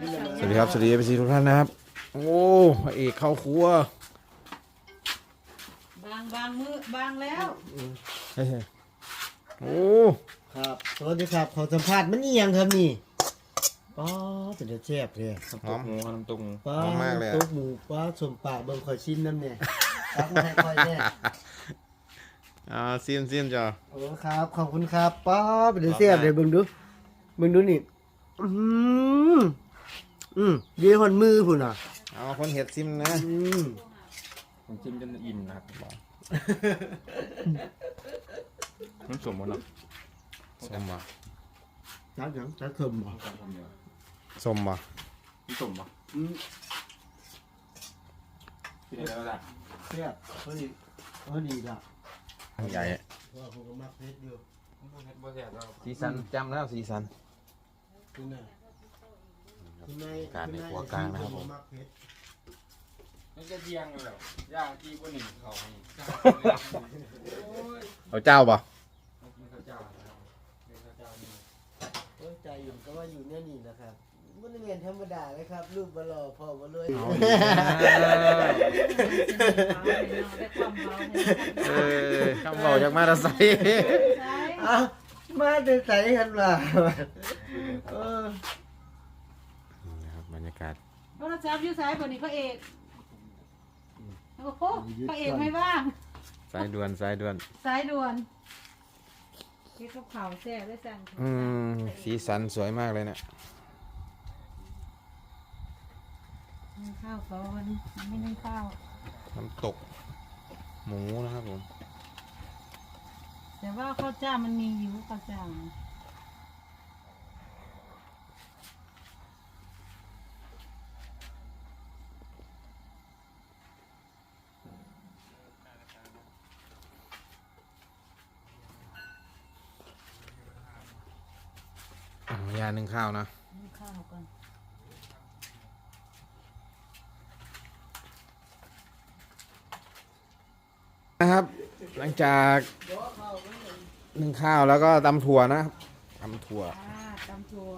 สวัสดีครับ สวัสดีเอฟซีทุกท่านนะครับ โอ้พระเอกเข้าครัว บางบางมือบางแล้วเฮ้ยโอ้ครับ สวัสดีครับ ขอสัมภาษณ์มันนี่ยังครับนี่ป้าเป็นเดือดแซ่บเลยหอมหมูน้ำตุกหมูป้าหอมมากเลยอะตุ๊กหมูป้าสมปากเบิ่งคอยชิ้นน้ำเนี่ยตักมาให้คอยเนี่ยอ่าซีมซีมจ้ะโอ้ครับ ขอบคุณครับป้าเป็นเดือดแซ่บเลยเบิ่งดูเบิ่งดูนี่อืม อืมเยี่หอนมือพุ่นอะ เอาคนเห็ดซิมนะอืมผมจิ้มจนอิ่มนะครับมันสมหมดเนาะส้มบ่จักหยังจักเคิมบ่ส้มบ่มันสมปะอืมที่ไหนแล้วล่ะแซ่บพอดีพอดีละใหญ่เพราะว่าผมก็มักเผ็ดอยู่สีสันจำแล้วสีสันคุณน่ะคุณนาย การในครัวกลางนะครับผมมักเผ็ดมันจะเที่ยงแล้วย่างที่บนหนึ่งเขาให้เอาเจ้าบ่กินข้าวเจ้านะครับกินข้าวเจ้านี่โอ้ยใจอยู่ก็ว่าอยู่เนี่ยนี่นะครับมันเรียนธรรมดาเลยครับ รูปบลอพ่อบลอยเอาได้ความเบาเออคำบอกจากมาตาไซค์ใช่เอามาจะใส่กันมาเออ นะครับบรรยากาศ โทรศัพท์อยู่สายบนนี้พระเอกโอ้โหพระเอกไม่ว่าง สายด่วนสายด่วน สายด่วนเก็บกับข่าวแซ่บได้จังอืมสีสันสวยมากเลยเนะนึ่งข้าวก่อนไม่นึ่งข้าวน้ำตก หมูนะครับผม แต่ว่าข้าวเจ้ามันมีอยู่ข้าวเจ้า อะยาหนึ่งข้าวนะนึ่งข้าวก่อนนะครับ หลังจากนึ่งข้าวแล้วก็ตำถั่วนะครับตำถั่วอ่าตำถั่ว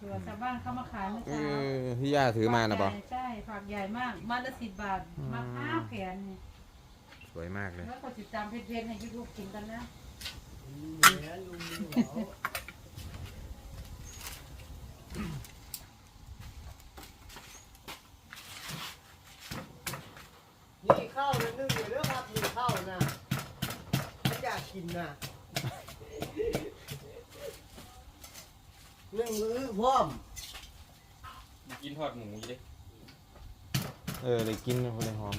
ถั่วชาวบ้านเข้ามาขายเมื่อเอเช้าอที่ย่าถือมานะปะใช่ใช่ผักใหญ่มากมาละสิบบาทมาห้าแขนนี่สวยมากเลยแล้วก็ติดตามเพจๆให้ยูทูบกินกันนะ นี่ข้าวนึงอยู่แล้วครับนี่ข้าวนะไม่อยากกินนะนึ่งมือพร้อมกินทอดหมูอยู่ดิเออเลยกินคนเลยหอม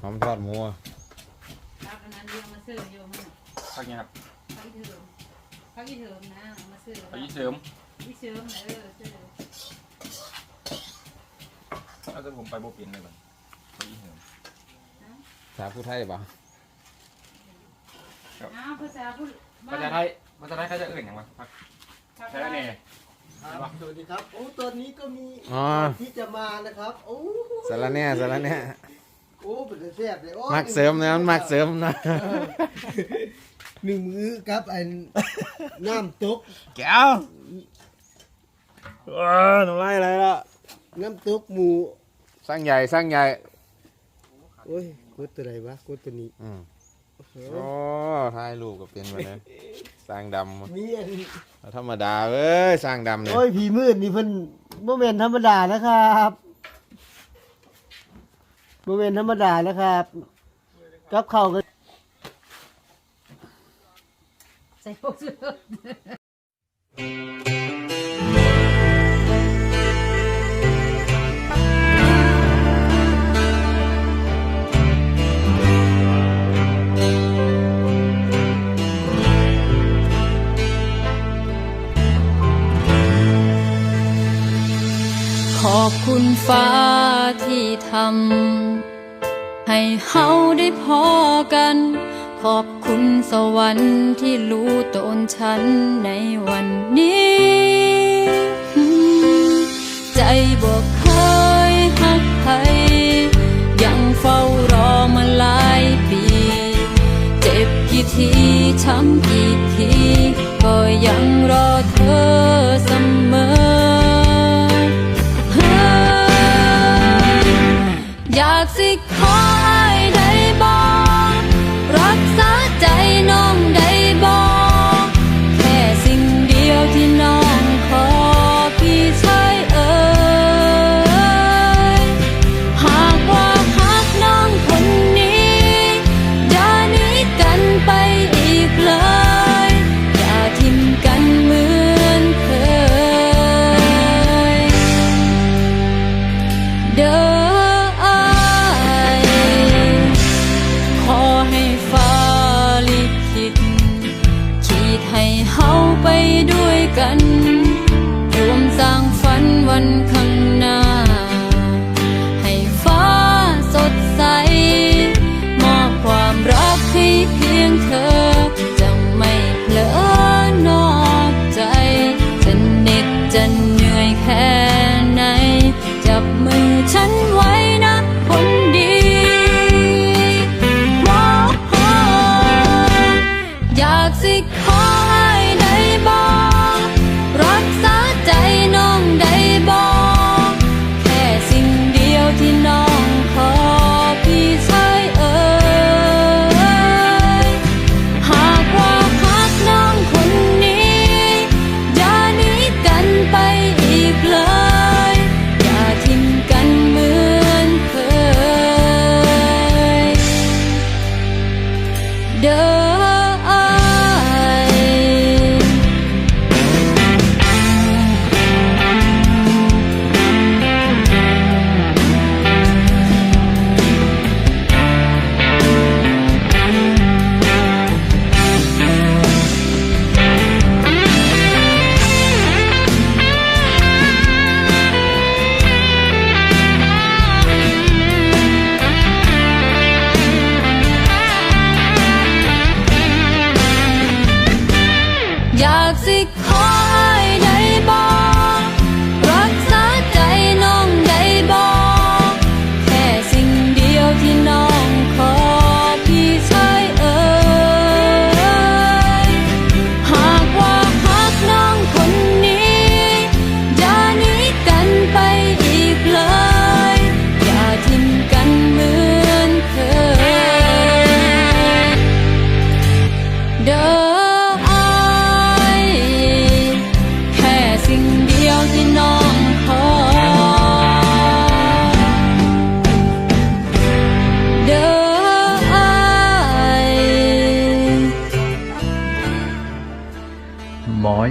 หอมทอดหมูอะพักอันนั้นเรียงมาซื้ออยู่มันพักเนี้ยครับพักอีเถิม พักอีเถิมนะเอามาซื้อไปยี่เสริมอีเสริมนะเออซื้อแล้วจะผมไปโบเปลี่ยนเลยก่อนไปยี่เสริมภาษาผู้ไทยปะอ้าวภาษาพูดภาษาไทยภาษาไทยเขาจะเอื่นอย่างไรพักภาใช่ษาไหมไทยเนี่ยครับสวัสดีครับ โอ้ ตอนนี้ก็มีอ๋อที่จะมานะครับ โอ้สารแหน่สารแหน่ โอ้เป็นแซ่บเลยโอ้มักเสริมนะมันมักเสริมนะ หนึ่งมือครับอันน้ำตก แก้วว้าหนูไล่อะไรละน้ำตกหมูสร้างใหญ่สร้างใหญ่ โอ้ยกดตัวไหนวะกดตัวนี้อืมโอ้โหโอ้ถ่ายรูปกับเป็นมาเลยสร้างดมีอันำธรรมดาเว้ยสร้างดำเนี่ยโอ้ยผีมืดนี่เพิ่นโมเมนธรรมดานะครับโมเมนธรรมดานะครับกับข้าวก็ ใส่พวกซื้อขอบคุณฟ้าที่ทำให้เฮาได้พอกัน อบคุณสวรรค์ที่รู้ตนฉันในวันนี้ ใจบอกเคยหักใครยังเฝ้ารอมาหลายปี เจ็บกี่ทีช้ำกี่ที ก็ยังรอเธอ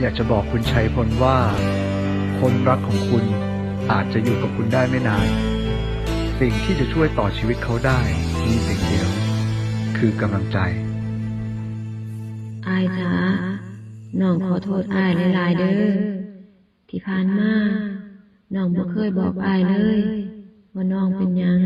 อยากจะบอกคุณชัยพลว่า คนรักของคุณอาจจะอยู่กับคุณได้ไม่นาน สิ่งที่จะช่วยต่อชีวิตเขาได้มีสิ่งเดียว คือกำลังใจอายจ้าน้องขอโทษอายหลายๆเด้อที่ผ่านมาน้องบ่เคยบอกอายเลย ว่าน้องเป็นยัง